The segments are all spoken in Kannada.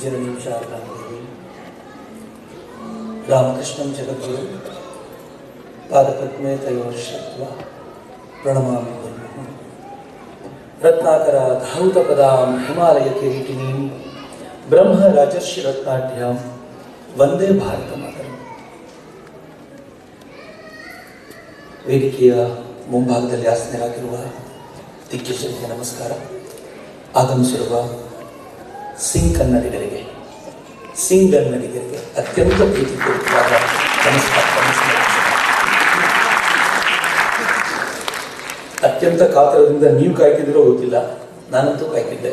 ಜನನೀಂ ಶಾರದಾಂದೇವಿ ರಾಮಕೃಷ್ಣಂ ಜಗದ್ಗುರು ಪಾದಪದ್ಮೆ ತಯೋರ್ಷತ್ವ ಪ್ರಣಮಾಮಿ ಗುರುಂ ರತ್ನಾಕರ ಧೌತ ಪದಾಂ ಹಿಮಾಲಯ ಕಿರೀಟಿನೀಂ ಬ್ರಹ್ಮ ರಾಜರ್ಷಿ ರತ್ನಾಢ್ಯಾಂ ವಂದೇ ಭಾರತ ಮಾತರಂ ವೇದಿಕೆಯ ಮುಂಭಾಗದಲ್ಲಿ ಆಸನರಾಗಿರುವ ದಿಗ್ಗಜರಿಗೆ ನಮಸ್ಕಾರ ಆಗಮಿಸಿರುವ ಸಿಂಗ್ ಕನ್ನಡಿಗರಿಗೆ ಸಿಂಗ್ ಕನ್ನಡಿಗರಿಗೆ ಅತ್ಯಂತ ನಮಸ್ಕಾರ. ಅತ್ಯಂತ ಕಾತರದಿಂದ ನೀವು ಕಾಯ್ತಿದ್ದೀರೋ ಗೊತ್ತಿಲ್ಲ, ನಾನಂತೂ ಕಾಯ್ತಿದ್ದೆ.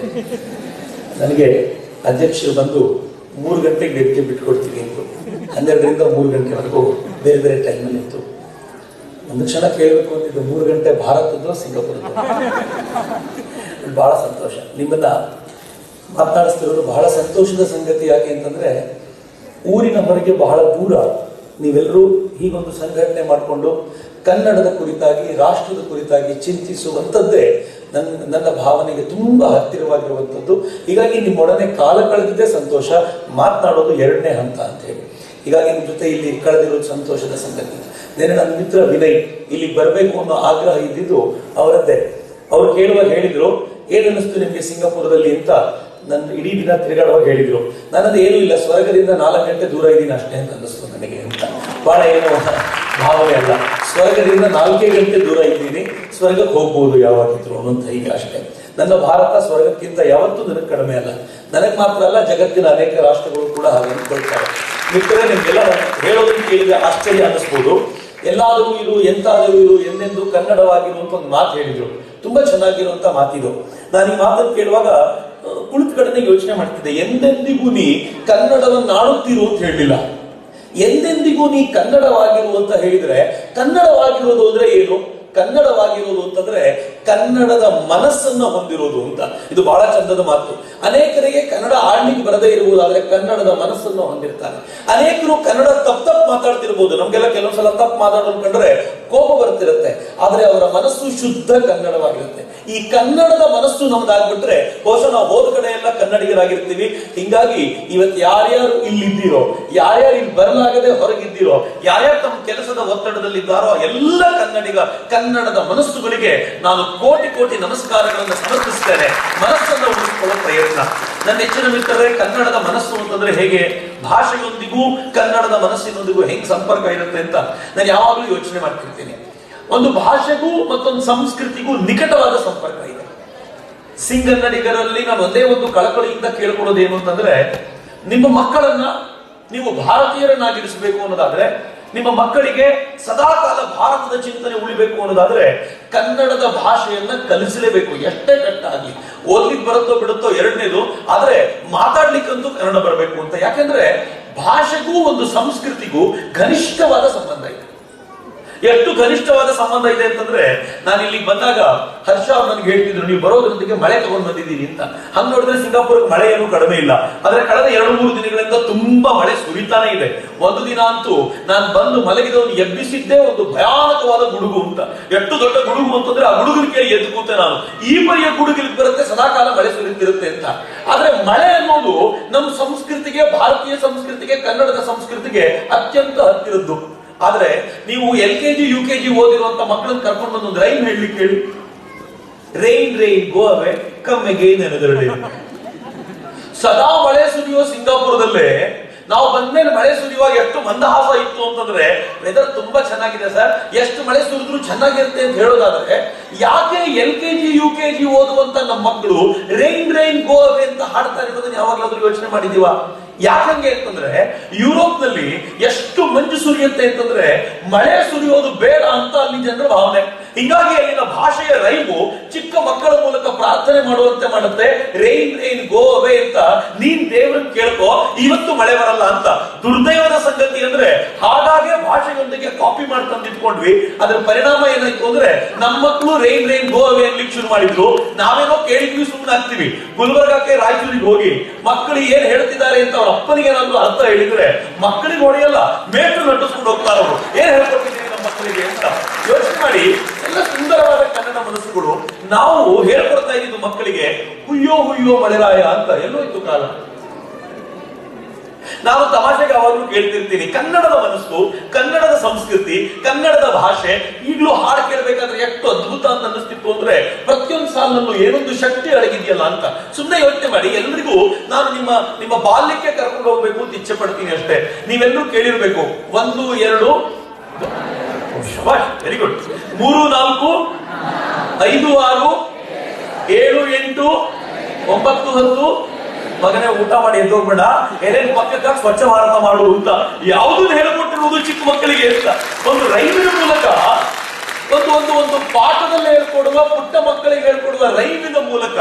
ನನಗೆ ಅಧ್ಯಕ್ಷರು ಬಂದು ಮೂರು ಗಂಟೆಗೆ ವೇದಿಕೆ ಬಿಟ್ಕೊಡ್ತೀವಿ ಅಂದರು. ಹನ್ನೆರಡರಿಂದ ಮೂರು ಗಂಟೆವರೆಗೂ ಬೇರೆ ಬೇರೆ ಟೈಮಲ್ಲಿ ಇತ್ತು. ಒಂದು ಕ್ಷಣ ಕೇಳಬೇಕು ಅಂತಿದ್ದು, ಮೂರು ಗಂಟೆ ಭಾರತದ್ದು ಸಿಂಗಾಪುರದ್ದು. ಭಾಳ ಸಂತೋಷ. ನಿಮ್ಮನ್ನ ಮಾತನಾಡಿಸ್ತಿರೋದು ಬಹಳ ಸಂತೋಷದ ಸಂಗತಿ ಯಾಕೆ ಅಂತಂದ್ರೆ ಊರಿನ ಹೊರಗೆ ಬಹಳ ದೂರ ನೀವೆಲ್ಲರೂ ಹೀಗೊಂದು ಸಂಘಟನೆ ಮಾಡಿಕೊಂಡು ಕನ್ನಡದ ಕುರಿತಾಗಿ, ರಾಷ್ಟ್ರದ ಕುರಿತಾಗಿ ಚಿಂತಿಸುವಂಥದ್ದೇ ನನ್ನ ನನ್ನ ಭಾವನೆಗೆ ತುಂಬ ಹತ್ತಿರವಾಗಿರುವಂಥದ್ದು. ಹೀಗಾಗಿ ನಿಮ್ಮೊಡನೆ ಕಾಲ ಕಳೆದಿದ್ದೇ ಸಂತೋಷ, ಮಾತನಾಡೋದು ಎರಡನೇ ಹಂತ ಅಂತ ಹೇಳಿ. ಹೀಗಾಗಿ ನಿಮ್ಮ ಜೊತೆ ಇಲ್ಲಿ ಕಳೆದಿರೋದು ಸಂತೋಷದ ಸಂಗತಿ. ನೆನೆ ನನ್ನ ಮಿತ್ರ ವಿನಯ್ ಇಲ್ಲಿ ಬರಬೇಕು ಅನ್ನೋ ಆಗ್ರಹ ಇದ್ದಿದ್ದು ಅವರದ್ದೇ. ಅವರು ಕೇಳುವಾಗ ಹೇಳಿದರು ಏನನ್ನಿಸ್ತು ನಿಮಗೆ ಸಿಂಗಾಪುರದಲ್ಲಿ? ಅಂತ ನನ್ನ ಇಡೀ ದಿನ ತಿರುಗಾಡುವಾಗ ಹೇಳಿದ್ರು. ನನ್ನದು ಏನೂ ಇಲ್ಲ, ಸ್ವರ್ಗದಿಂದ ನಾಲ್ಕು ಗಂಟೆ ದೂರ ಇದ್ದೀನಿ ಅಷ್ಟೇ ಅಂತ ಅನ್ನಿಸ್ತು ನನಗೆ ಅಂತ. ಬಹಳ ಏನು ಭಾವನೆ ಅಲ್ಲ. ಸ್ವರ್ಗದಿಂದ ನಾಲ್ಕೇ ಗಂಟೆ ದೂರ ಇದ್ದೀನಿ. ಸ್ವರ್ಗಕ್ಕೆ ಹೋಗ್ಬೋದು ಯಾವಾಗಿದ್ರು ಅನ್ನೋಂಥ ಈಗ ಅಷ್ಟೇ. ನನ್ನ ಭಾರತ ಸ್ವರ್ಗಕ್ಕಿಂತ ಯಾವತ್ತೂ ನನಗೆ ಕಡಿಮೆ ಅಲ್ಲ. ನನಗೆ ಮಾತ್ರ ಅಲ್ಲ, ಜಗತ್ತಿನ ಅನೇಕ ರಾಷ್ಟ್ರಗಳು ಕೂಡ ಹಾಗೆ ಅನ್ಕೊಳ್ತಾರೆ ಮಿತ್ರರೇ, ನಿಮಗೆಲ್ಲ ನಾನು ಹೇಳೋದನ್ನು ಕೇಳಿದ್ರೆ ಆಶ್ಚರ್ಯ ಅನ್ನಿಸ್ಬೋದು. ಎಲ್ಲಾದರೂ ಇರು, ಎಂತಾದರೂ ಇರು, ಎಂದೆಂದು ಕನ್ನಡವಾಗಿರುವಂತ ಒಂದು ಮಾತು ಹೇಳಿದ್ರು. ತುಂಬಾ ಚೆನ್ನಾಗಿರುವಂತ ಮಾತಿದು. ನಾನು ಈ ಮಾತನ್ನು ಕೇಳುವಾಗ ಆ, ಕುಳಿತ ಕಡೆನೆ ಯೋಚನೆ ಮಾಡ್ತಿದ್ದೆ. ಎಂದೆಂದಿಗೂ ನೀ ಕನ್ನಡವನ್ನು ಆಡುತ್ತಿರು ಅಂತ ಹೇಳಲಿಲ್ಲ. ಎಂದೆಂದಿಗೂ ನೀ ಕನ್ನಡವಾಗಿರು ಅಂತ ಹೇಳಿದ್ರೆ ಕನ್ನಡವಾಗಿರೋದು ಅಂದ್ರೆ ಏನು? ಕನ್ನಡವಾಗಿರೋದು ಅಂತಂದ್ರೆ ಕನ್ನಡದ ಮನಸ್ಸನ್ನ ಹೊಂದಿರೋದು ಅಂತ. ಇದು ಬಹಳ ಚಂದದ ಮಾತು. ಅನೇಕರಿಗೆ ಕನ್ನಡ ಆಡ್ಲಿಕ್ಕೆ ಬರದೇ ಇರುವುದಾದ್ರೆ ಕನ್ನಡದ ಮನಸ್ಸನ್ನು ಹೊಂದಿರ್ತಾರೆ. ಅನೇಕರು ಕನ್ನಡ ತಪ್ಪ ತಪ್ಪು ಮಾತಾಡ್ತಿರ್ಬೋದು. ನಮ್ಗೆಲ್ಲ ಕೆಲವೊಂದ್ಸಲ ತಪ್ಪು ಮಾತಾಡೋದು ಕಂಡ್ರೆ ಕೋಪ ಬರ್ತಿರುತ್ತೆ. ಆದ್ರೆ ಅವರ ಮನಸ್ಸು ಶುದ್ಧ ಕನ್ನಡವಾಗಿರುತ್ತೆ. ಈ ಕನ್ನಡದ ಮನಸ್ಸು ನಮ್ದಾಗ್ಬಿಟ್ರೆ ಬಹುಶಃ ನಾವು ಹೋದ ಕಡೆ ಎಲ್ಲ ಕನ್ನಡಿಗರಾಗಿರ್ತೀವಿ. ಹಿಂಗಾಗಿ ಇವತ್ತು ಯಾರ್ಯಾರು ಇಲ್ಲಿದ್ದೀರೋ, ಯಾರ್ಯಾರು ಇಲ್ಲಿ ಬರಲಾಗದೆ ಹೊರಗಿದ್ದೀರೋ, ಯಾರ್ಯಾರು ತಮ್ಮ ಕೆಲಸದ ಒತ್ತಡದಲ್ಲಿದ್ದಾರೋ, ಎಲ್ಲ ಕನ್ನಡಿಗ ಕನ್ನಡದ ಮನಸ್ಸುಗಳಿಗೆ ನಾನು ಕೋಟಿ ಕೋಟಿ ನಮಸ್ಕಾರಗಳನ್ನು ಸಮರ್ಪಿಸ್ತೇನೆ ಮನಸ್ಸನ್ನು ಉಳಿಸಿಕೊಳ್ಳೋ ಪ್ರಯತ್ನ. ನನ್ನ ಹೆಚ್ಚಿನ ಮಿತ್ರರೇ, ಕನ್ನಡದ ಮನಸ್ಸು ಅಂತಂದ್ರೆ ಹೇಗೆ? ಭಾಷೆಯೊಂದಿಗೂ, ಕನ್ನಡದ ಮನಸ್ಸಿನೊಂದಿಗೂ ಹೆಂಗ್ ಸಂಪರ್ಕ ಇರುತ್ತೆ ಅಂತ ನಾನು ಯಾವಾಗಲೂ ಯೋಚನೆ ಮಾಡ್ತಿರ್ತೀನಿ. ಒಂದು ಭಾಷೆಗೂ ಮತ್ತೊಂದು ಸಂಸ್ಕೃತಿಗೂ ನಿಕಟವಾದ ಸಂಪರ್ಕ ಇದೆ. ಸಿಂಗನ್ನಡಿಗರಲ್ಲಿ ನಾನು ಒಂದೇ ಒಂದು ಕಳಕಳಿಯಿಂದ ಕೇಳ್ಕೊಳ್ಳೋದು ಏನು ಅಂತಂದ್ರೆ, ನಿಮ್ಮ ಮಕ್ಕಳನ್ನ ನೀವು ಭಾರತೀಯರನ್ನಾಗಿರಿಸಬೇಕು ಅನ್ನೋದಾದ್ರೆ ನಿಮ್ಮ ಮಕ್ಕಳಿಗೆ ಸದಾಕಾಲ ಭಾರತದ ಚಿಂತನೆ ಉಳಿಬೇಕು ಅನ್ನೋದಾದ್ರೆ ಕನ್ನಡದ ಭಾಷೆಯನ್ನ ಕಲಿಸಲೇಬೇಕು. ಎಷ್ಟೇ ಕಟ್ಟಾಗಿ ಓದ್ಲಿಕ್ಕೆ ಬರುತ್ತೋ ಬಿಡುತ್ತೋ ಎರಡನೇದು, ಆದ್ರೆ ಮಾತಾಡ್ಲಿಕ್ಕಂತೂ ಕನ್ನಡ ಬರಬೇಕು ಅಂತ. ಯಾಕೆಂದ್ರೆ ಭಾಷೆಗೂ ಒಂದು ಸಂಸ್ಕೃತಿಗೂ ಘನಿಷ್ಠವಾದ ಸಂಬಂಧ ಇದೆ. ಎಷ್ಟು ಘನಿಷ್ಠವಾದ ಸಂಬಂಧ ಇದೆ ಅಂತಂದ್ರೆ ನಾನು ಇಲ್ಲಿಗೆ ಬಂದಾಗ ಹರ್ಷ ಅವ್ರು ನನಗೆ ಹೇಳ್ತಿದ್ರು, ನೀವು ಬರೋದ್ರೊಂದಿಗೆ ಮಳೆ ತಗೊಂಡ್ ಬಂದಿದ್ದೀರಿ ಅಂತ. ಹಂಗ್ ನೋಡಿದ್ರೆ ಸಿಂಗಾಪುರಕ್ಕೆ ಮಳೆ ಏನು ಕಡಿಮೆ ಇಲ್ಲ. ಆದ್ರೆ ಕಳೆದ ಎರಡು ಮೂರು ದಿನಗಳಿಂದ ತುಂಬಾ ಮಳೆ ಸುರಿತಾನೆ ಇದೆ. ಒಂದು ದಿನ ಅಂತೂ ನಾನು ಬಂದು ಮಲಗಿದವನು ಎಬ್ಬಿಸಿದ್ದೇ ಒಂದು ಭಯಾನಕವಾದ ಗುಡುಗು ಅಂತ. ಎಷ್ಟು ದೊಡ್ಡ ಗುಡುಗು ಅಂತಂದ್ರೆ ಆ ಗುಡುಗಿನ ಕೇಳಿ ಎದ್ದು ನಾನು. ಈ ಮರಿಯ ಗುಡುಗಿಲಿಗೆ ಬರುತ್ತೆ, ಸದಾಕಾಲ ಮಳೆ ಸುರಿತಿರುತ್ತೆ ಅಂತ. ಆದ್ರೆ ಮಳೆ ಅನ್ನೋದು ನಮ್ಮ ಸಂಸ್ಕೃತಿಗೆ, ಭಾರತೀಯ ಸಂಸ್ಕೃತಿಗೆ, ಕನ್ನಡದ ಸಂಸ್ಕೃತಿಗೆ ಅತ್ಯಂತ ಹತ್ತಿರದ್ದು. ಆದ್ರೆ ನೀವು L K G, U K G ಓದಿರುವಂತ ಮಕ್ಕಳನ್ನ ಕರ್ಕೊಂಡು ಬಂದು ರೈನ್ ಹೇಳಲಿಕ್ಕೆ ಹೇಳಿ. Rain rain go away come again ಅನ್ನೋದ್ರಲ್ಲಿ. ಸದಾ ಮಳೆ ಸುರಿಯುವ ಸಿಂಗಾಪುರದಲ್ಲೇ ನಾವು ಬಂದ್ಮೇಲೆ ಮಳೆ ಸುರಿಯುವಾಗ ಎಷ್ಟು ಮಂದಹಾಸ ಇತ್ತು ಅಂತಂದ್ರೆ ವೆದರ್ ತುಂಬಾ ಚೆನ್ನಾಗಿದೆ ಸರ್. ಎಷ್ಟು ಮಳೆ ಸುರಿದ್ರು ಚೆನ್ನಾಗಿರುತ್ತೆ ಅಂತ ಹೇಳೋದಾದ್ರೆ, ಯಾಕೆ L K G, U K G ಓದುವಂತ ನಮ್ಮ ಮಕ್ಕಳು ರೈನ್ ರೈನ್ ಗೋ ಅವೇ ಅಂತ ಹಾಡ್ತಾರೆ ಅನ್ನೋದನ್ನ ಯಾವಾಗಲಾದ್ರೂ ಯೋಚನೆ ಮಾಡಿದೀವ ಯಾಕಂಗೆ ಅಂತಂದ್ರೆ ಯುರೋಪ್ನಲ್ಲಿ ಎಷ್ಟು ಮಂಜು ಸುರಿಯುತ್ತೆ ಅಂತಂದ್ರೆ ಮಳೆ ಸುರಿಯೋದು ಬೇಡ ಅಂತ ಅಲ್ಲಿ ಜನರ ಭಾವನೆ. ಹಿಂಗಾಗಿ ಅಲ್ಲಿನ ಭಾಷೆಯ ರೈಮು ಚಿಕ್ಕ ಮಕ್ಕಳ ಮೂಲಕ ಪ್ರಾರ್ಥನೆ ಮಾಡುವಂತೆ ಮಾಡುತ್ತೆ. ರೈನ್ ರೈನ್ ಗೋ ಅವೇ ಅಂತ ನೀನ್ ದೇವ್ರನ್ನ ಕೇಳ್ಕೋ, ಇವತ್ತು ಮಳೆ ಬರಲ್ಲ ಅಂತ. ದುರ್ದೈವದ ಸಂಗತಿ ಅಂದ್ರೆ ಹಾಗಾಗಿ ಭಾಷೆಯೊಂದಿಗೆ ಕಾಪಿ ಮಾಡ್ಕೊಂಡು ಇಟ್ಕೊಂಡ್ವಿ ಅದ್ರ ಪರಿಣಾಮ ಏನಾಯ್ತು ಅಂದ್ರೆ ನಮ್ಮ ಮಕ್ಕಳು ರೈನ್ ರೈನ್ ಗೋ ಅವೇ ಅನ್ಲಿಕ್ಕೆ ಶುರು ಮಾಡಿದ್ರು. ನಾವೇನೋ ಕೇಳಿದ್ವಿ ಸುಮ್ಮನೆ ಆಗ್ತೀವಿ ಗುಲ್ಬರ್ಗಕ್ಕೆ ರಾಯಚೂರಿಗೆ ಹೋಗಿ ಮಕ್ಕಳು ಏನ್ ಹೇಳ್ತಿದ್ದಾರೆ ಅಂತ ಅವ್ರ ಅಪ್ಪನಿಗೆ ಏನಾದ್ರು ಅರ್ಥ ಹೇಳಿದ್ರೆ ಮಕ್ಕಳಿಗೆ ಹೊಡೆಯಲ್ಲ ಮೇಟ್ರು ನಟಿಸ್ಕೊಂಡು ಹೋಗ್ತಾರೆ ಅವರು. ಏನ್ ಹೇಳ್ಕೊಟ್ಟಿದ್ದೀವಿ ನಮ್ಮ ಮಕ್ಕಳಿಗೆ ಅಂತ ಯೋಚನೆ ಮಾಡಿ. ಎಲ್ಲ ಸುಂದರವಾದ ಕನ್ನಡ ಮನಸ್ಸುಗಳು ನಾವು ಹೇಳ್ಕೊಡ್ತಾ ಇದ್ದು ಮಕ್ಕಳಿಗೆ, ಹುಯ್ಯೋ ಹುಯ್ಯೋ ಮಳೆರಾಯ ಅಂತ ಎಲ್ಲೋ ಇತ್ತು ಕಾಲ. ನಾನು ತಮಾಷೆಗೆ ಅವಾಗಲೂ ಕೇಳ್ತಿರ್ತೀನಿ. ಕನ್ನಡದ ಮನಸ್ಸು, ಕನ್ನಡದ ಸಂಸ್ಕೃತಿ, ಕನ್ನಡದ ಭಾಷೆ ಈಗಲೂ ಹಾಡು ಕೇಳಬೇಕಾದ್ರೆ ಎಷ್ಟು ಅದ್ಭುತ ಅಂತ ಅನ್ನಿಸ್ತಿತ್ತು ಅಂದ್ರೆ ಪ್ರತಿಯೊಂದು ಸಾಲಲ್ಲೂ ಏನೊಂದು ಶಕ್ತಿ ಅಡಗಿದೆಯಲ್ಲ ಅಂತ. ಸುಮ್ಮನೆ ಯೋಚನೆ ಮಾಡಿ, ಎಲ್ರಿಗೂ ನಾನು ನಿಮ್ಮ ನಿಮ್ಮ ಬಾಲ್ಯಕ್ಕೆ ಕರ್ಕೊಂಡು ಹೋಗ್ಬೇಕು ಅಂತ ಇಚ್ಛೆ ಪಡ್ತೀನಿ ಅಷ್ಟೇ. ನೀವೆಲ್ಲೂ ಕೇಳಿರ್ಬೇಕು. ಒಂದು, ಎರಡು ವೆರಿ ಗುಡ್ ಮೂರು, ನಾಲ್ಕು, ಐದು, ಆರು, ಏಳು, ಎಂಟು, ಒಂಬತ್ತು, ಹತ್ತು ಮಗನೇ ಊಟ ಮಾಡಿ ಎದ್ದೋಗ್ಬೇಡ ಎಲೆನ್ ಪಕ್ಕಕ್ಕ ಸ್ವಚ್ಛ ಭಾರತ ಮಾಡು ಅಂತ ಯಾವುದನ್ನು ಹೇಳ್ಕೊಟ್ಟಿರುವುದು ಚಿಕ್ಕ ಮಕ್ಕಳಿಗೆ ಅಂತ. ಒಂದು ರೈವಿನ ಮೂಲಕ ಒಂದು ಒಂದು ಒಂದು ಪಾಠದಲ್ಲಿ ಹೇಳ್ಕೊಡುವ, ಪುಟ್ಟ ಮಕ್ಕಳಿಗೆ ಹೇಳ್ಕೊಡುವ ರೈಲಿನ ಮೂಲಕ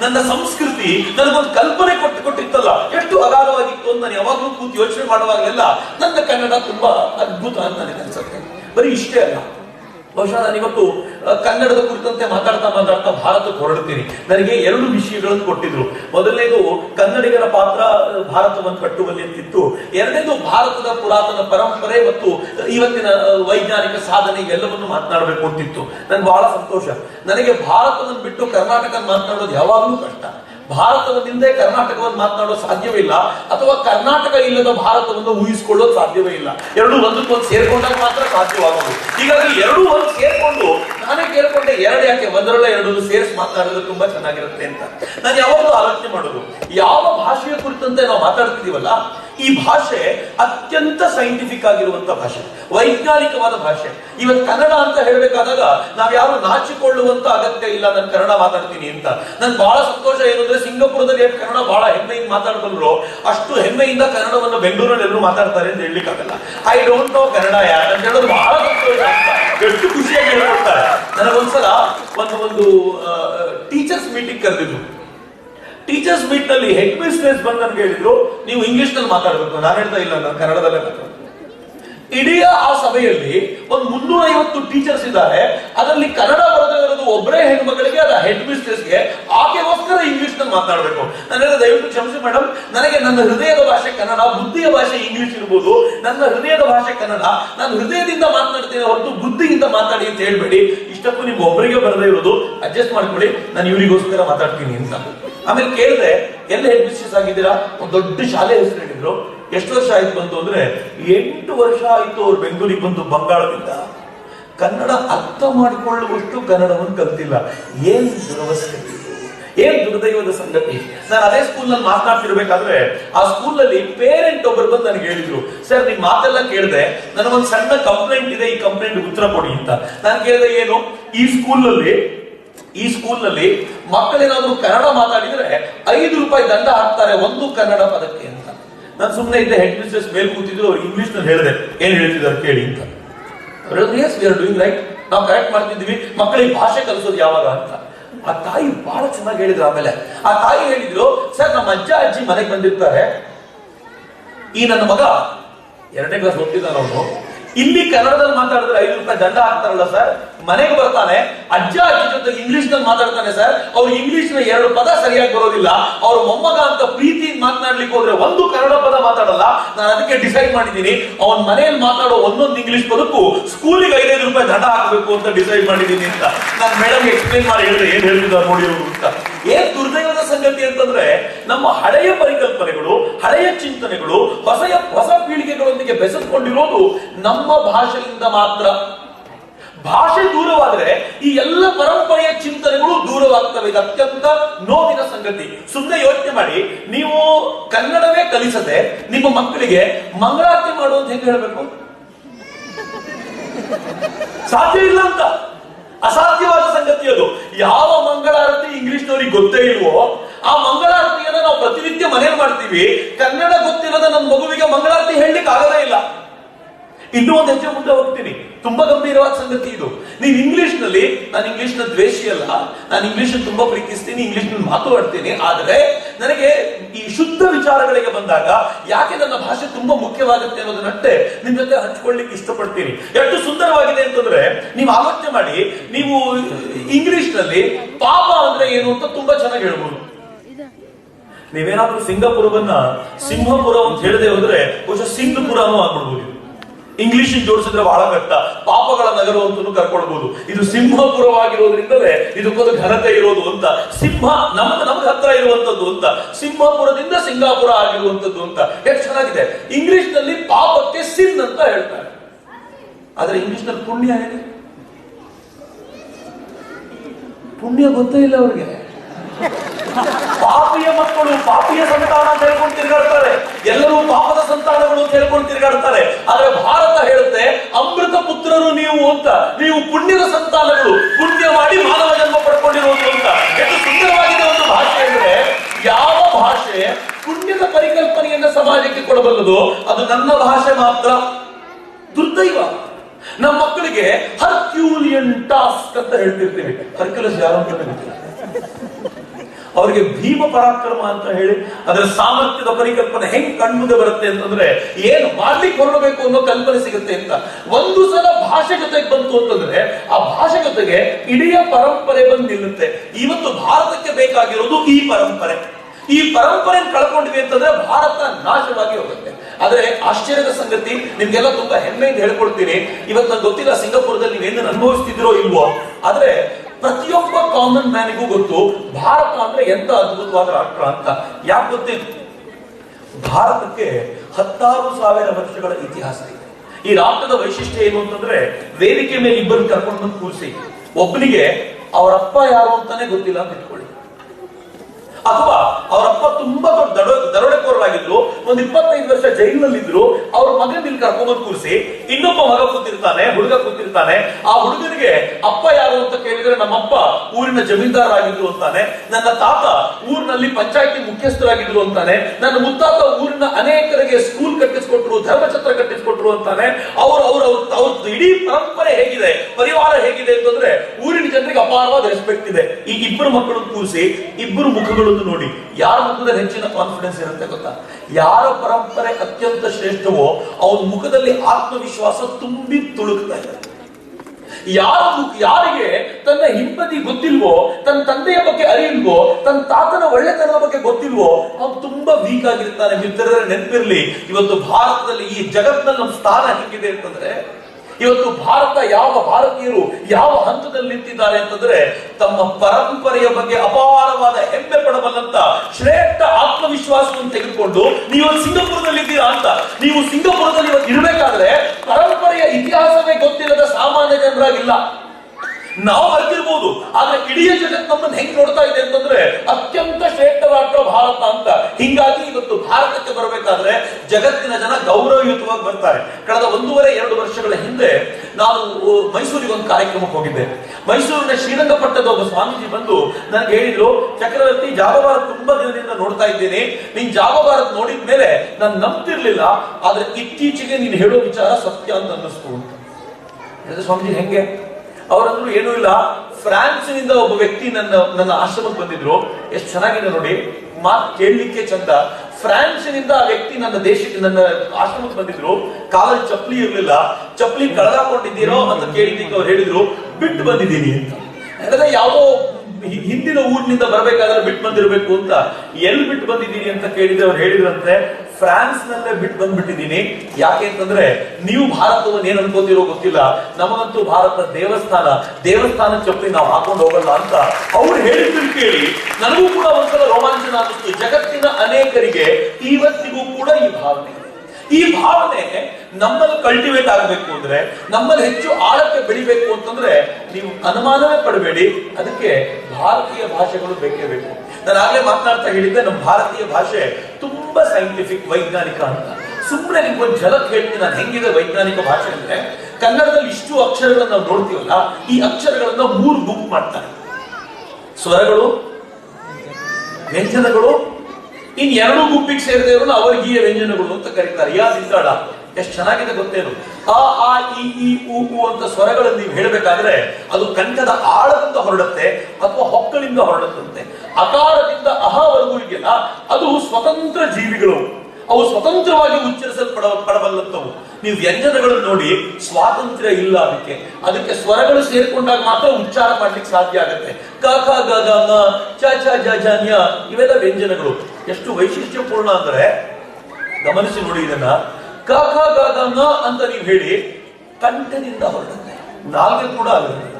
ನನ್ನ ಸಂಸ್ಕೃತಿ ನನಗೊಂದು ಕಲ್ಪನೆ ಕೊಟ್ಟು ಕೊಟ್ಟಿತ್ತಲ್ಲ. ಎಷ್ಟು ಅಗಾಧವಾಗಿತ್ತು ಅಂತ ನಾನು ಯಾವಾಗಲೂ ಕೂತು ಯೋಚನೆ ಮಾಡುವಾಗಲೆಲ್ಲ ನನ್ನ ಕನ್ನಡ ತುಂಬಾ ಅದ್ಭುತ ಅಂತ ನನಗೆ ಅನ್ಸುತ್ತೆ ಬರೀ ಇಷ್ಟೇ ಅಲ್ಲ. ಬಹುಶಃ ನಾನು ಇವತ್ತು ಅಹ್, ಕನ್ನಡದ ಕುರಿತಂತೆ ಮಾತಾಡ್ತಾ ಮಾತಾಡ್ತಾ ಭಾರತಕ್ಕೆ ಹೊರಡ್ತೀನಿ. ನನಗೆ ಎರಡು ವಿಷಯಗಳನ್ನು ಕೊಟ್ಟಿದ್ರು. ಮೊದಲನೇದು ಕನ್ನಡಿಗರ ಪಾತ್ರ ಭಾರತವನ್ನು ಕಟ್ಟುವಲ್ಲಿ ಅಂತಿತ್ತು. ಎರಡನೇದು ಭಾರತದ ಪುರಾತನ ಪರಂಪರೆ ಮತ್ತು ಇವತ್ತಿನ ವೈಜ್ಞಾನಿಕ ಸಾಧನೆ ಎಲ್ಲವನ್ನು ಮಾತನಾಡಬೇಕು ಅಂತಿತ್ತು. ನನ್ಗೆ ಬಹಳ ಸಂತೋಷ. ನನಗೆ ಭಾರತವನ್ನು ಬಿಟ್ಟು ಕರ್ನಾಟಕ ಮಾತನಾಡೋದು ಯಾವಾಗಲೂ ಕಷ್ಟ. ಭಾರತವನ್ನಿಂದೇ ಕರ್ನಾಟಕವನ್ನು ಮಾತನಾಡೋ ಸಾಧ್ಯವೇ ಇಲ್ಲ, ಅಥವಾ ಕರ್ನಾಟಕ ಇಲ್ಲದ ಭಾರತವನ್ನು ಊಹಿಸಿಕೊಳ್ಳೋದು ಸಾಧ್ಯವೇ ಇಲ್ಲ. ಎರಡು ಒಂದಕ್ಕೊಂದು ಸೇರ್ಕೊಂಡಾಗ ಮಾತ್ರ ಸಾಧ್ಯವಾಗೋದು. ಹೀಗಾಗಿ ಎರಡೂ ಒಂದು ಸೇರ್ಕೊಂಡು ನಾನೇ ಕೇಳ್ಕೊಂಡೆ, ಎರಡು ಯಾಕೆ? ಒಂದರಲ್ಲ ಎರಡು ಸೇರಿಸಿ ಮಾತನಾಡಿದ್ರೆ ತುಂಬಾ ಚೆನ್ನಾಗಿರುತ್ತೆ ಅಂತ. ನಾನು ಯಾವಾಗಲೂ ಆಲೋಚನೆ ಮಾಡೋದು, ಯಾವ ಭಾಷೆಯ ಕುರಿತಂತೆ ನಾವು ಮಾತಾಡ್ತಿದ್ದೀವಲ್ಲ, ಈ ಭಾಷೆ ಅತ್ಯಂತ ಸೈಂಟಿಫಿಕ್ ಆಗಿರುವಂತ ಭಾಷೆ. ವೈಜ್ಞಾನಿಕವಾದ ಭಾಷೆ. ಇವತ್ತು ಕನ್ನಡ ಅಂತ ಹೇಳಬೇಕಾದಾಗ ನಾವು ಯಾರು ನಾಚಿಕೊಳ್ಳುವಂತ ಅಗತ್ಯ ಇಲ್ಲ, ನಾನು ಕನ್ನಡ ಮಾತಾಡ್ತೀನಿ ಅಂತ. ನನ್ ಬಹಳ ಸಂತೋಷ ಏನು ಅಂದ್ರೆ ಸಿಂಗಾಪುರದಲ್ಲಿ ಎಷ್ಟು ಕನ್ನಡ ಬಹಳ ಹೆಮ್ಮೆಯಿಂದ ಮಾತಾಡ್ಬಲ್ರು ಅಷ್ಟು ಹೆಮ್ಮೆಯಿಂದ ಕನ್ನಡವನ್ನು ಬೆಂಗಳೂರಲ್ಲಿ ಎಲ್ಲರೂ ಮಾತಾಡ್ತಾರೆ ಅಂತ ಹೇಳಲಿಕ್ಕಾಗಲ್ಲ. ಐ ಡೋಂಟ್ ನೋ ಕನ್ನಡ ಯಾರು ಅಂತ ಹೇಳೋದು ಬಹಳ ಸಂತೋಷ ಎಷ್ಟು ಖುಷಿಯಾಗಿ ಹೇಳ್ಕೊಡ್ತಾರೆ. ನನಗೊಂದ್ಸಲ ಒಂದು ಒಂದು ಟೀಚರ್ಸ್ ಮೀಟಿಂಗ್ ಕರೆದಿದ್ರು. ಟೀಚರ್ಸ್ ಮೀಟ್ನಲ್ಲಿ ಹೆಡ್ ಮಿಸ್ಟ್ರೆಸ್ ಬಂದ್ ನನ್ಗೆ ಹೇಳಿದ್ರು, ನೀವು ಇಂಗ್ಲಿಷ್ನಲ್ಲಿ ಮಾತಾಡಬೇಕು. ನಾನು ಹೇಳ್ತಾ ಇಲ್ಲ, ನಾನು ಕನ್ನಡದಲ್ಲೇ ಮಾತಾಡ್ತೀನಿ ಇಡೀ ಆ ಸಭೆಯಲ್ಲಿ ಒಂದು ಮುನ್ನೂರ ಐವತ್ತು ಟೀಚರ್ಸ್ ಇದ್ದಾರೆ. ಅದರಲ್ಲಿ ಕನ್ನಡ ಬರದೇ ಇರೋದು ಒಬ್ಬರೇ ಹೆಣ್ಮಗಳಿಗೆ ಅದ ಹೆಡ್ ಮಿಸ್ಟ್ರೆಸ್ಗೆ ಆಕೆಗೋಸ್ಕರ ಇಂಗ್ಲಿಷ್ನಲ್ಲಿ ಮಾತಾಡಬೇಕು. ನನಗೆ ದಯವಿಟ್ಟು ಕ್ಷಮಿಸಿ ಮೇಡಮ್ ನನಗೆ ನನ್ನ ಹೃದಯದ ಭಾಷೆ ಕನ್ನಡ, ಬುದ್ಧಿಯ ಭಾಷೆ ಇಂಗ್ಲಿಷ್ ಇರ್ಬೋದು. ನನ್ನ ಹೃದಯದ ಭಾಷೆ ಕನ್ನಡ. ನಾನು ಹೃದಯದಿಂದ ಮಾತನಾಡ್ತೇನೆ ಹೊರತು ಬುದ್ಧಿಯಿಂದ ಮಾತಾಡಿ ಅಂತ ಹೇಳ್ಬೇಡಿ. ಇಷ್ಟಕ್ಕೂ ನಿಮ್ಗೆ ಒಬ್ಬರಿಗೆ ಬರದೇ ಇರೋದು. ಅಡ್ಜಸ್ಟ್ ಮಾಡ್ಕೊಳ್ಳಿ. ನಾನು ಇವರಿಗೋಸ್ಕರ ಮಾತಾಡ್ತೀನಿ ಅಂತ. ಆಮೇಲೆ ಕೇಳಿದ್ರೆ ಎಲ್ಲ ಹೆಡ್ ಮಿಸ್ಟ್ರೆಸ್ ಆಗಿದ್ದೀರಾ? ಒಂದು ದೊಡ್ಡ ಶಾಲೆ ಹೆಸರು ಹೇಳಿದ್ರು ಎಷ್ಟು ವರ್ಷ ಆಯ್ತು ಬಂತು ಅಂದ್ರೆ ಎಂಟು ವರ್ಷ ಆಯ್ತು ಅವ್ರು ಬೆಂಗಳೂರಿಗೆ ಬಂದು ಬಂಗಾಳದಿಂದ. ಕನ್ನಡ ಅರ್ಥ ಮಾಡಿಕೊಳ್ಳುವಷ್ಟು ಕನ್ನಡವನ್ನು ಕಲ್ತಿಲ್ಲ. ಏನ್ ದುರವಸ್ಥೆ? ಏನ್ ದುರ್ದೈವದ ಸಂಗತಿ? ನಾನು ಅದೇ ಸ್ಕೂಲ್ನಲ್ಲಿ ಮಾತನಾಡ್ತಿರ್ಬೇಕಾದ್ರೆ ಆ ಸ್ಕೂಲ್ನಲ್ಲಿ ಪೇರೆಂಟ್ ಒಬ್ಬರು ಬಂದು ನನಗೆ ಹೇಳಿದ್ರು ಸರ್ ನಿಮ್ ಮಾತೆಲ್ಲ ಕೇಳಿದೆ, ನನಗೊಂದು ಸಣ್ಣ ಕಂಪ್ಲೇಂಟ್ ಇದೆ, ಈ ಕಂಪ್ಲೇಂಟ್ ಉತ್ತರ ಕೊಡಿ ಅಂತ. ನಾನು ಕೇಳಿದೆ, ಏನು? ಈ ಸ್ಕೂಲ್ನಲ್ಲಿ ಈ ಸ್ಕೂಲ್ನಲ್ಲಿ ಮಕ್ಕಳೇನಾದ್ರೂ ಕನ್ನಡ ಮಾತಾಡಿದ್ರೆ ಐದು ರೂಪಾಯಿ ದಂಡ ಹಾಕ್ತಾರೆ ಒಂದು ಕನ್ನಡ ಪದಕ್ಕೆ ನಾನು ಸುಮ್ಮನೆ ಇದ್ದೆ ಹೆಡ್ ಮಿಸ್ಟ್ರೆಸ್ ಮೇಲೆ ಕೂತಿದ್ರು, ಅವ್ರು ನಲ್ಲಿ ಹೇಳಿದೆ, ಏನ್ ಹೇಳ್ತಿದ್ದಾರೆ ಕೇಳಿ ಅಂತ. Yes we are doing right ನಾವು ಕರೆಕ್ಟ್ ಮಾಡ್ತಿದ್ವಿ ಮಕ್ಕಳಿಗೆ ಭಾಷೆ ಕಲಿಸೋದು ಯಾವಾಗ ಅಂತ. ಆ ತಾಯಿ ಬಹಳ ಚೆನ್ನಾಗಿ ಹೇಳಿದ್ರು ಆಮೇಲೆ. ಆ ತಾಯಿ ಹೇಳಿದ್ರು, ಸರ್, ನಮ್ಮ ಅಜ್ಜ, ಅಜ್ಜಿ ಮನೆಗೆ ಬಂದಿರ್ತಾರೆ. ಈ ನನ್ನ ಮಗ ಎರಡನೇ ಕ್ಲಾಸ್ ಹೋಗ್ತಿದ್ದಾನ ಅವನು. ಇಲ್ಲಿ ಕನ್ನಡದಲ್ಲಿ ಮಾತಾಡಿದ್ರೆ ಐದು ರೂಪಾಯಿ ದಂಡ ಹಾಕ್ತಾರಲ್ಲ ಸರ್? ಮನೆಗೆ ಬರ್ತಾನೆ, ಅಜ್ಜ ಅಜ್ಜಿ ಜೊತೆ ಇಂಗ್ಲಿಷ್ನಲ್ಲಿ ಮಾತಾಡ್ತಾನೆ ಸರ್. ಅವ್ರು ಇಂಗ್ಲಿಷ್ನ ಎರಡು ಪದ ಸರಿಯಾಗಿ ಬರೋದಿಲ್ಲ. ಅವ್ರ ಮೊಮ್ಮಗ ಅಂತ ಪ್ರೀತಿ ಮಾತನಾಡ್ಲಿಕ್ಕೆ ಹೋದ್ರೆ ಒಂದು ಕನ್ನಡ ಪದ ಮಾತಾಡಲ್ಲ. ನಾನು ಅದಕ್ಕೆ ಡಿಸೈಡ್ ಮಾಡಿದ್ದೀನಿ. ಅವನ್ ಮನೆಯಲ್ಲಿ ಮಾತಾಡೋ ಒಂದೊಂದು ಇಂಗ್ಲಿಷ್ ಪದಕ್ಕೂ ಸ್ಕೂಲಿಗೆ ಐದೈದು ರೂಪಾಯಿ ದಂಡ ಹಾಕಬೇಕು ಅಂತ ಡಿಸೈಡ್ ಮಾಡಿದ್ದೀನಿ ಅಂತ. ನಾನು ಮೇಡಮ್ ಎಕ್ಸ್ಪ್ಲೈನ್ ಮಾಡಿ ಹೇಳಿದ್ರೆ ಏನ್ ಹೇಳಿದ್ರು ನೋಡಿ ಅಂತ. ಏನ್ ದುರ್ದೈವದ ಸಂಗತಿ ಅಂತಂದ್ರೆ ನಮ್ಮ ಹಳೆಯ ಪರಿಕಲ್ಪನೆಗಳು, ಹಳೆಯ ಚಿಂತನೆಗಳು ಹೊಸ ಹೊಸ ಪೀಳಿಗೆಗಳೊಂದಿಗೆ ಬೆಸೆದುಕೊಂಡಿರೋದು ನಮ್ಮ ಭಾಷೆಯಿಂದ ಮಾತ್ರ. ಭಾಷೆ ದೂರವಾದರೆ ಈ ಎಲ್ಲ ಪರಂಪರೆಯ ಚಿಂತನೆಗಳು ದೂರವಾಗ್ತವೆ. ಇದು ಅತ್ಯಂತ ನೋವಿನ ಸಂಗತಿ. ಸುಮ್ಮನೆ ಯೋಚನೆ ಮಾಡಿ. ನೀವು ಕನ್ನಡವೇ ಕಲಿಸದೆ ನಿಮ್ಮ ಮಕ್ಕಳಿಗೆ ಮಂಗಳಾರತಿ ಮಾಡುವಂತ ಹೆಂಗೆ ಹೇಳಬೇಕು? ಸಾಧ್ಯ ಇಲ್ಲ ಅಂತ ಅಸಾಧ್ಯವಾದ ಸಂಗತಿ ಅದು ಯಾವ ಮಂಗಳಾರತಿ ಇಂಗ್ಲಿಷ್ನವ್ರಿಗೆ ಗೊತ್ತೇ ಇಲ್ವೋ? ಆ ಮಂಗಳಾರತಿಯನ್ನು ನಾವು ಪ್ರತಿನಿತ್ಯ ಮನೇಲಿ ಮಾಡ್ತೀವಿ. ಕನ್ನಡ ಗೊತ್ತಿಲ್ಲದ ನನ್ನ ಮಗುವಿಗೆ ಮಂಗಳಾರತಿ ಹೇಳಲಿಕ್ಕೆ ಆಗದೇ ಇಲ್ಲ. ಇನ್ನೂ ಒಂದು ಹೆಜ್ಜೆ ಮುಂದೆ ಹೋಗ್ತೀನಿ. ತುಂಬಾ ಗಂಭೀರವಾದ ಸಂಗತಿ ಇದು. ನೀವು ಇಂಗ್ಲಿಷ್ನಲ್ಲಿ ನಾನು ಇಂಗ್ಲಿಷ್ನ ದ್ವೇಷಿ ಅಲ್ಲ, ನಾನು ಇಂಗ್ಲಿಷ್ ತುಂಬಾ ಪ್ರೀತಿಸ್ತೀನಿ ಇಂಗ್ಲಿಷ್ನಲ್ಲಿ ಮಾತಾಡ್ತೀನಿ ಆದ್ರೆ ನನಗೆ ಈ ಶುದ್ಧ ವಿಚಾರಗಳಿಗೆ ಬಂದಾಗ ಯಾಕೆ ನನ್ನ ಭಾಷೆ ತುಂಬಾ ಮುಖ್ಯವಾಗುತ್ತೆ ಅನ್ನೋದನ್ನಷ್ಟೇ ನಿಮ್ ಜೊತೆ ಹಂಚ್ಕೊಳ್ಳಿಕ್ಕೆ ಇಷ್ಟಪಡ್ತೀನಿ. ಎಷ್ಟು ಸುಂದರವಾಗಿದೆ ಅಂತಂದ್ರೆ, ನೀವು ಆಲೋಚನೆ ಮಾಡಿ, ನೀವು ಇಂಗ್ಲಿಷ್ನಲ್ಲಿ ಪಾಪ ಅಂದ್ರೆ ಏನು ಅಂತ ತುಂಬಾ ಚೆನ್ನಾಗಿ ಹೇಳ್ಬೋದು. ನೀವೇನಾದ್ರೂ ಸಿಂಗಾಪುರವನ್ನ ಸಿಂಹಪುರ ಅಂತ ಹೇಳದೆ ಹೋದ್ರೆ ಬಹುಶಃ ಸಿಂಧುಪುರನೂ ಆಗ್ಬಿಡ್ಬೋದು. ಇಂಗ್ಲಿಷ್ ಜೋಡಿಸಿದ್ರೆ ಬಹಳ ಕಷ್ಟ ಪಾಪಗಳ ನಗರ ಅಂತಲೂ ಕರ್ಕೊಳ್ಬಹುದು ಇದು ಸಿಂಹಪುರವಾಗಿರೋದ್ರಿಂದಲೇ ಇದಕ್ಕೊಂದು ಘನತೆ ಇರೋದು ಅಂತ. ಸಿಂಹ ನಮ್ಮ, ನಮ್ಗೆ ಹತ್ರ ಇರುವಂತದ್ದು ಅಂತ. ಸಿಂಹಪುರದಿಂದ ಸಿಂಗಾಪುರ ಆಗಿರುವಂತದ್ದು ಅಂತ. ಎಷ್ಟು ಚೆನ್ನಾಗಿದೆ. ಇಂಗ್ಲಿಷ್ನಲ್ಲಿ ಪಾಪಕ್ಕೆ ಸಿನ್ ಅಂತ ಹೇಳ್ತಾರೆ. ಆದ್ರೆ ಇಂಗ್ಲಿಷ್ನಲ್ಲಿ ಪುಣ್ಯ ಹೇಗೆ? ಪುಣ್ಯ ಗೊತ್ತೇ ಇಲ್ಲ ಅವ್ರಿಗೆ. ಪಾಪಿಯ ಮಕ್ಕಳು ಪಾಪಿಯ ಸಂತಾನ ಅಂತ ಹೇಳ್ಕೊಂಡು ತಿರುಗಾಡ್ತಾರೆ. ಎಲ್ಲರೂ ಪಾಪದ ಸಂತಾನಗಳು ಅಂತ ಹೇಳ್ಕೊಂಡು ತಿರುಗಾಡ್ತಾರೆ. ಆದ್ರೆ ಭಾರತ ಹೇಳುತ್ತೆ, ಅಮೃತ ಪುತ್ರರು ನೀವು ಅಂತ. ನೀವು ಪುಣ್ಯದ ಸಂತಾನಗಳು. ಪುಣ್ಯ ಮಾಡಿ ಮಾನವ ಜನ್ಮ ಪಡ್ಕೊಂಡಿರುವುದು ಅಂತ. ಎಷ್ಟು ಸುಂದರವಾಗಿದೆ ಒಂದು ಭಾಷೆ ಅಂದ್ರೆ, ಯಾವ ಭಾಷೆ ಪುಣ್ಯದ ಪರಿಕಲ್ಪನೆಯನ್ನ ಸಮಾಜಕ್ಕೆ ಕೊಡಬಲ್ಲದು, ಅದು ನನ್ನ ಭಾಷೆ ಮಾತ್ರ. ದುರ್ದೈವ. ನಮ್ಮ ಮಕ್ಕಳಿಗೆ ಹರ್ಕ್ಯೂಲಿಯನ್ ಟಾಸ್ಕ್ ಅಂತ ಹೇಳ್ತಿರ್ತೀವಿ. ಹರ್ಕ್ಯುಲಸ್ ಯಾರು ಅಂತ ಅವರಿಗೆ ಭೀಮ ಪರಾಕ್ರಮ ಅಂತ ಹೇಳಿ ಅದರ ಸಾಮರ್ಥ್ಯದ ಪರಿಕಲ್ಪನೆ ಹೆಂಗ್ ಕಣ್ಮುಂದೆ ಬರುತ್ತೆ ಅಂತಂದ್ರೆ ಏನು ಮಾಡ್ಲಿಕ್ಕೆ ಹೊರಡಬೇಕು ಅನ್ನೋ ಕಲ್ಪನೆ ಸಿಗುತ್ತೆ ಅಂತ. ಒಂದು ಸಲ ಭಾಷೆ ಜೊತೆಗೆ ಬಂತು ಅಂತಂದ್ರೆ ಆ ಭಾಷೆ ಜೊತೆಗೆ ಇಡೀ ಪರಂಪರೆ ಬಂದು ನಿಲ್ಲುತ್ತೆ. ಇವತ್ತು ಭಾರತಕ್ಕೆ ಬೇಕಾಗಿರೋದು ಈ ಪರಂಪರೆ. ಈ ಪರಂಪರೆ ಕಳ್ಕೊಂಡ್ವಿ ಅಂತಂದ್ರೆ ಭಾರತ ನಾಶವಾಗಿ ಹೋಗುತ್ತೆ. ಆದ್ರೆ ಆಶ್ಚರ್ಯದ ಸಂಗತಿ, ನಿಮ್ಗೆಲ್ಲ ತುಂಬಾ ಹೆಮ್ಮೆಯಿಂದ ಹೇಳ್ಕೊಡ್ತೀನಿ. ಇವತ್ತು ಗೊತ್ತಿಲ್ಲ ಸಿಂಗಾಪುರದಲ್ಲಿ ನೀವೇನು ಅನುಭವಿಸ್ತಿದ್ರೋ ಇಲ್ವೋ. ಆದ್ರೆ ಪ್ರತಿಯೊಬ್ಬ ಕಾಮನ್ ಮ್ಯಾನಿಗೂ ಗೊತ್ತು, ಭಾರತ ಅಂದ್ರೆ ಎಂತ ಅದ್ಭುತವಾದ ರಾಷ್ಟ್ರ ಅಂತ. ಯಾಕೆ ಗೊತ್ತಿತ್ತು ಭಾರತಕ್ಕೆ ಹತ್ತಾರು ಸಾವಿರ ವರ್ಷಗಳ ಇತಿಹಾಸ ಇದೆ. ಈ ರಾಷ್ಟ್ರದ ವೈಶಿಷ್ಟ್ಯ ಏನು ಅಂತಂದ್ರೆ, ವೇದಿಕೆ ಮೇಲೆ ಇಬ್ಬರು ಕರ್ಕೊಂಡು ಬಂದು ಕೂರಿಸಿ ಒಬ್ಬನಿಗೆ ಅವರಪ್ಪ ಯಾರು ಅಂತಾನೆ ಗೊತ್ತಿಲ್ಲ ಅಂತ ಇಟ್ಕೊಳ್ಳಿ. ಅಥವಾ ಅವರಪ್ಪ ತುಂಬಾ ದೊಡ್ಡ ದಡ ದರೋಡೆಕೋರರಾಗಿದ್ರು. ಒಂದ್ ಇಪ್ಪತ್ತೈದು ವರ್ಷ ಜೈಲಿನಲ್ಲಿದ್ರು. ಅವ್ರ ಮಗನ ಇಲ್ಲಿ ಕರ್ಕೊಂಡ್ಬಂದು ಕೂರಿಸಿ, ಇನ್ನೊಬ್ಬ ಮಗ ಕೂತಿರ್ತಾನೆ, ಹುಡುಗ ಕೂತಿರ್ತಾನೆ. ಆ ಹುಡುಗನಿಗೆ ಅಪ್ಪ ಯಾರು ಅಂತ ಕೇಳಿದ್ರೆ ನಮ್ಮಪ್ಪ ಊರಿನ ಜಮೀನ್ದಾರರಾಗಿದ್ರು ಅಂತಾನೆ. ನನ್ನ ತಾತ ಊರಿನಲ್ಲಿ ಪಂಚಾಯತಿ ಮುಖ್ಯಸ್ಥರಾಗಿದ್ರು ಅಂತಾನೆ. ನನ್ನ ಮುತ್ತಾತ ಊರಿನ ಅನೇಕರಿಗೆ ಸ್ಕೂಲ್ ಕಟ್ಟಿಸ್ಕೊಟ್ರು, ಧರ್ಮಛತ್ರ ಕಟ್ಟಿಸ್ಕೊಟ್ರು ಅಂತಾನೆ. ಅವ್ರ ಅವ್ರ ಅವ್ರ ಇಡೀ ಪರಂಪರೆ ಹೇಗಿದೆ, ಪರಿವಾರ ಹೇಗಿದೆ ಅಂತಂದ್ರೆ ಊರಿನ ಜನರಿಗೆ ಅಪಾರವಾದ ರೆಸ್ಪೆಕ್ಟ್ ಇದೆ. ಈ ಇಬ್ಬರು ಮಕ್ಕಳನ್ನು ಕೂರಿಸಿ ಇಬ್ಬರು ಮುಖಗಳನ್ನು ನೋಡಿ, ಯಾರ ಮುಖದಲ್ಲಿ ಹೆಚ್ಚಿನ ಕಾನ್ಫಿಡೆನ್ಸ್ ಇರುತ್ತೆ ಗೊತ್ತಾ? ಯಾರ ಪರಂಪರೆ ಅತ್ಯಂತ ಶ್ರೇಷ್ಠವೋ, ಅವನ ಮುಖದಲ್ಲಿ ಆತ್ಮವಿಶ್ವಾಸ ತುಂಬಿ ತುಳುಕ್ತಾ ಇದೆ. ಯಾರ ಯಾರಿಗೆ ತನ್ನ ಹಿಂಬದಿ ಗೊತ್ತಿಲ್ವೋ, ತನ್ನ ತಂದೆಯ ಬಗ್ಗೆ ಅರಿಯಿಲ್ವೋ ತನ್ನ ತಾತನ ಒಳ್ಳೆತನದ ಬಗ್ಗೆ ಗೊತ್ತಿಲ್ವೋ, ಅವ್ನು ತುಂಬಾ ವೀಕ್ ಆಗಿರ್ತಾನೆ. ಮಿತ್ರರ ನೆನಪಿರ್ಲಿ, ಇವತ್ತು ಭಾರತದಲ್ಲಿ ಈ ಜಗತ್ತಿನಲ್ಲಿ ನಮ್ಮ ಸ್ಥಾನ ಹೇಗಿದೆ ಅಂತಂದ್ರೆ ಇವತ್ತು ಭಾರತ ಯಾವ ಭಾರತೀಯರು ಯಾವ ಹಂತದಲ್ಲಿ ನಿಂತಿದ್ದಾರೆ ಅಂತಂದ್ರೆ ತಮ್ಮ ಪರಂಪರೆಯ ಬಗ್ಗೆ ಅಪಾರವಾದ ಹೆಮ್ಮೆ ಪಡಬಲ್ಲಂತ ಶ್ರೇಷ್ಠ ಆತ್ಮವಿಶ್ವಾಸವನ್ನು ತೆಗೆದುಕೊಂಡು ನೀವು ಸಿಂಗಾಪುರದಲ್ಲಿ ಇದ್ದೀರಾ ಅಂತ. ನೀವು ಸಿಂಗಾಪುರದಲ್ಲಿ ಇರಬೇಕಾದ್ರೆ ಪರಂಪರೆಯ ಇತಿಹಾಸವೇ ಗೊತ್ತಿಲ್ಲದ ಸಾಮಾನ್ಯ ಜನರಾಗಿಲ್ಲ. ನಾವು ಬರ್ತಿರ್ಬೋದು ಆದ್ರೆ ಇಡೀ ಜಗತ್ ನಮ್ಮನ್ನ ಹೆಂಗ್ ನೋಡ್ತಾ ಇದೆ ಅಂತಂದ್ರೆ ಅತ್ಯಂತ ಶ್ರೇಷ್ಠ ರಾಷ್ಟ್ರ ಭಾರತ ಅಂತ. ಹಿಂಗಾಗಿ ಇವತ್ತು ಭಾರತಕ್ಕೆ ಬರಬೇಕಾದ್ರೆ ಜಗತ್ತಿನ ಜನ ಗೌರವಯುತವಾಗಿ ಬರ್ತಾರೆ. ಕಳೆದ ಒಂದೂವರೆ, ಎರಡು ವರ್ಷಗಳ ಹಿಂದೆ ನಾನು ಮೈಸೂರಿಗೆ ಒಂದು ಕಾರ್ಯಕ್ರಮಕ್ಕೆ ಹೋಗಿದ್ದೆ. ಮೈಸೂರಿನ ಶ್ರೀರಂಗಪಟ್ಟಣದ ಒಬ್ಬ ಸ್ವಾಮೀಜಿ ಬಂದು ನನಗೆ ಹೇಳಿದ್ರು, ಚಕ್ರವರ್ತಿ ಜಾಗಭಾರತ್ ತುಂಬಾ ದಿನದಿಂದ ನೋಡ್ತಾ ಇದ್ದೀನಿ. ನೀನ್ ಜಾಗಭಾರತ್ ನೋಡಿದ ಮೇಲೆ ನಾನು ನಂಬ್ತಿರ್ಲಿಲ್ಲ. ಆದ್ರೆ ಇತ್ತೀಚೆಗೆ ನೀನು ಹೇಳೋ ವಿಚಾರ ಸತ್ಯ ಅಂತ ಅನ್ನಿಸ್ತು ಸ್ವಾಮೀಜಿ, ಹೆಂಗೆ? ಅವರಂದ್ರು ಏನೂ ಇಲ್ಲ. ಫ್ರಾನ್ಸಿನಿಂದ ಒಬ್ಬ ವ್ಯಕ್ತಿ ನನ್ನ ನನ್ನ ಆಶ್ರಮಕ್ಕೆ ಬಂದಿದ್ರು. ಎಷ್ಟು ಚೆನ್ನಾಗಿದೆ ನೋಡಿ. ಮಾತು ಕೇಳಲಿಕ್ಕೆ ಚಂದ. ಫ್ರಾನ್ಸಿನಿಂದ ಆ ವ್ಯಕ್ತಿ ನನ್ನ ದೇಶಕ್ಕೆ, ನನ್ನ ಆಶ್ರಮಕ್ಕೆ ಬಂದಿದ್ರು. ಕಾಲಲ್ಲಿ ಚಪ್ಪಲಿ ಇರಲಿಲ್ಲ. ಚಪ್ಪಲಿ ಕಳೆದಾಕೊಂಡಿದ್ದೀರೋ ಅಂತ ಕೇಳಿದ್ದಕ್ಕೆ ಅವ್ರು ಹೇಳಿದ್ರು, ಬಿಟ್ಟು ಬಂದಿದ್ದೀನಿ ಅಂತ. ಯಾಕಂದ್ರೆ ಯಾವುದೋ ಹಿಂದಿನ ಊರಿನಿಂದ ಬರಬೇಕಾದ್ರೆ ಬಿಟ್ಟು ಬಂದಿರಬೇಕು ಅಂತ. ಎಲ್ಲಿ ಬಿಟ್ಟು ಬಂದಿದ್ದೀನಿ ಅಂತ ಕೇಳಿದ್ರೆ ಅವ್ರು ಹೇಳಿದ್ರಂತೆ ಫ್ರಾನ್ಸ್ ನಲ್ಲೇ ಬಿಟ್ಟು ಬಂದ್ಬಿಟ್ಟಿದ್ದೀನಿ. ಯಾಕೆ ಅಂತಂದ್ರೆ ನೀವು ಭಾರತವನ್ನು ಏನ್ ಅನ್ಕೋತಿರೋ ಗೊತ್ತಿಲ್ಲ. ನಮಗಂತೂ ಭಾರತ ದೇವಸ್ಥಾನ. ದೇವಸ್ಥಾನ ಚಪ್ಪಲಿ ನಾವು ಹಾಕೊಂಡು ಹೋಗಲ್ಲ ಅಂತ ಅವ್ರು ಹೇಳಿದ್ರು ಕೇಳಿ ನನಗೂ ಕೂಡ ಒಂದ್ಸಲ ರೋಮಾಂಚನ ಅನ್ನಿಸ್ತು ಜಗತ್ತಿನ ಅನೇಕರಿಗೆ ಇವತ್ತಿಗೂ ಕೂಡ ಈ ಭಾವನೆ ಈ ಭಾವನೆ ನಮ್ಮಲ್ಲಿ ಕಲ್ಟಿವೇಟ್ ಆಗಬೇಕು ಅಂದ್ರೆ, ನಮ್ಮಲ್ಲಿ ಹೆಚ್ಚು ಆಳಕ್ಕೆ ಬೆಳಿಬೇಕು ಅಂತಂದ್ರೆ ನೀವು ಅನುಮಾನವೇ ಪಡಬೇಡಿ. ಅದಕ್ಕೆ ಭಾರತೀಯ ಭಾಷೆಗಳು ಬೇಕೇ ಬೇಕು. ನಾನು ಮಾತನಾಡ್ತಾ ಹೇಳಿದ್ದೆ, ನಮ್ಮ ಭಾರತೀಯ ಭಾಷೆ ತುಂಬಾ ಸೈಂಟಿಫಿಕ್ ವೈಜ್ಞಾನಿಕ ಅಂತ. ಸುಮ್ಮನೆ ನಿಮ್ಗೆ ಒಂದು ಝಲಕ್ ಹೇಳ್ತೀನಿ, ನಾನು ಹೆಂಗಿದೆ ವೈಜ್ಞಾನಿಕ ಭಾಷೆ ಅಂದ್ರೆ, ಕನ್ನಡದಲ್ಲಿ ಇಷ್ಟು ಅಕ್ಷರಗಳನ್ನ ನಾವು ನೋಡ್ತೀವಲ್ಲ, ಈ ಅಕ್ಷರಗಳನ್ನ ಮೂರು ಗುಂಪು ಮಾಡ್ತಾರೆ. ಸ್ವರಗಳು, ವ್ಯಂಜನಗಳು, ಇನ್ ಎರಡು ಗುಂಪಿಗೆ ಸೇರಿದವರನ್ನ ಅವರ್ಗೀಯ ವ್ಯಂಜನಗಳು ಅಂತ ಕರೀತಾರೆ. ಯಾ ನಿಂತಾಳ ಎಷ್ಟು ಚೆನ್ನಾಗಿದೆ ಗೊತ್ತೇನು ಆ ಆ ಇ ಉ ಅಂತ ಸ್ವರಗಳನ್ನು ನೀವು ಹೇಳಬೇಕಾದ್ರೆ, ಅದು ಕಂಠದ ಆಳದಿಂದ ಹೊರಡುತ್ತೆ, ಅಥವಾ ಹೊಕ್ಕಳಿಂದ ಹೊರಡುತ್ತಂತೆ. ಅಕಾರದಿಂದ ಅಹವರೆಗೂ ಇದೆಯಲ್ಲ, ಅದು ಸ್ವತಂತ್ರ ಜೀವಿಗಳು. ಅವು ಸ್ವತಂತ್ರವಾಗಿ ಉಚ್ಚರಿಸಲ್ಪಡ ಪಡಬಲ್ಲಂತವು ನೀವು ವ್ಯಂಜನಗಳನ್ನು ನೋಡಿ ಸ್ವಾತಂತ್ರ್ಯ ಇಲ್ಲ ಅದಕ್ಕೆ. ಅದಕ್ಕೆ ಸ್ವರಗಳು ಸೇರಿಕೊಂಡಾಗ ಮಾತ್ರ ಉಚ್ಚಾರ ಮಾಡ್ಲಿಕ್ಕೆ ಸಾಧ್ಯ ಆಗುತ್ತೆ. ಕ ಖ ಗ ಗ ಚ ಚ, ಜ ಜನ್ಯ ನ್ಯ ಇವೆಲ್ಲ ವ್ಯಂಜನಗಳು. ಎಷ್ಟು ವೈಶಿಷ್ಟ್ಯಪೂರ್ಣ ಅಂದ್ರೆ, ಗಮನಿಸಿ ನೋಡಿ ಇದನ್ನ. ಕ ಖ ಗ ಗ ಅಂತ ನೀವು ಹೇಳಿ ಕಂಠದಿಂದ ಹೊರಡುತ್ತೆ. ನಾಲ್ಗೆ ಕೂಡ ಆಗುತ್ತೆ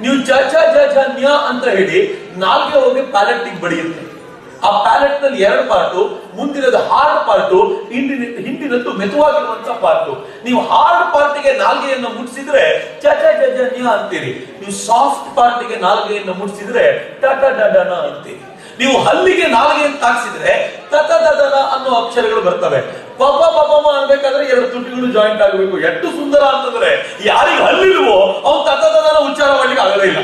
ನೀವು ಚ ಚ, ಜ ಜ ನ್ಯ ಅಂತ ಹೇಳಿ ನಾಲ್ಗೆ ಹೋಗಿ ಪ್ಯಾಲೆಟ್ ಬಡಿಯುತ್ತೆ. ಆ ಪ್ಯಾಲೆಟ್ನಲ್ಲಿ ಎರಡು ಪಾರ್ಟು, ಮುಂದಿನದು ಹಾರ್ಡ್ ಪಾರ್ಟು, ಹಿಂದಿನ, ಹಿಂದಿನದ್ದು ಮೆತುವಾಗಿರುವಂತಹ ಪಾರ್ಟು. ನೀವು ಹಾರ್ಡ್ ಪಾರ್ಟಿಗೆ ನಾಲ್ಗೆಯನ್ನು ಮುಟ್ಸಿದ್ರೆ ಚ ಚ ಜ ಜ ನ್ಯ ಅಂತೀರಿ. ನೀವು ಸಾಫ್ಟ್ ಪಾರ್ಟಿಗೆ ನಾಲ್ಗೆಯನ್ನು ಮುಟ್ಸಿದ್ರೆ ಟ ಟ ನ ಅಂತೀರಿ. ನೀವು ಹಲ್ಲಿಗೆ ನಾಲ್ಗೆ ತಾಕ್ಸಿದ್ರೆ ತತ ತದನ ಅನ್ನೋ ಅಕ್ಷರಗಳು ಬರ್ತವೆ. ಪಪ ಪಪಮ ಅನ್ಬೇಕಾದ್ರೆ ಎರಡು ತುಟಿಗಳು ಜಾಯಿಂಟ್ ಆಗಬೇಕು. ಎಷ್ಟು ಸುಂದರ ಅಂತಂದ್ರೆ ಯಾರಿಗೆ ಹಲ್ಲಿಲ್ವೋ ಅವ್ನು ತತ ಉಚ್ಚಾರ ಮಾಡ್ಲಿಕ್ಕೆ ಆಗಲೇ ಇಲ್ಲ.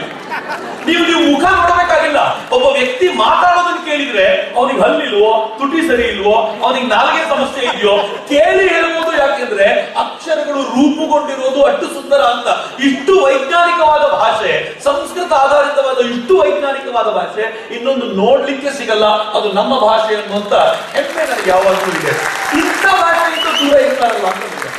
ನೀವು ನೀವು ಮುಖ ನೋಡಬೇಕಾಗಿಲ್ಲ. ಒಬ್ಬ ವ್ಯಕ್ತಿ ಮಾತಾಡೋದನ್ನ ಕೇಳಿದ್ರೆ ಅವನಿಗೆ ಹಲ್ಲಿಲ್ವೋ, ತುಟಿ ಸರಿ ಇಲ್ವೋ, ಅವನಿಗೆ ನಾಲ್ಗೆ ಸಮಸ್ಯೆ ಇದೆಯೋ ಕೇಳಿ ಹೇಳ್ಬೋದು ಯಾಕೆಂದ್ರೆ ಅಕ್ಷರಗಳು ರೂಪುಗೊಂಡಿರುವುದು ಅಷ್ಟು ಸುಂದರ ಅಂತ. ಇಷ್ಟು ವೈಜ್ಞಾನಿಕವಾದ ಭಾಷೆ, ಸಂಸ್ಕೃತ ಆಧಾರಿತವಾದ ಇಷ್ಟು ವೈಜ್ಞಾನಿಕವಾದ ಭಾಷೆ, ಇನ್ನೊಂದು ನೋಡ್ಲಿಕ್ಕೆ ಸಿಗಲ್ಲ, ಅದು ನಮ್ಮ ಭಾಷೆ ಅನ್ನುವಂತ ಹೆಮ್ಮೆ ನನಗೆ ಯಾವಾಗಲೂ ಇದೆ. ಇಂಥ ಭಾಷೆಯಿಂದ ದೂರ ಇರ್ತಾರಲ್ಲ ಅಂತ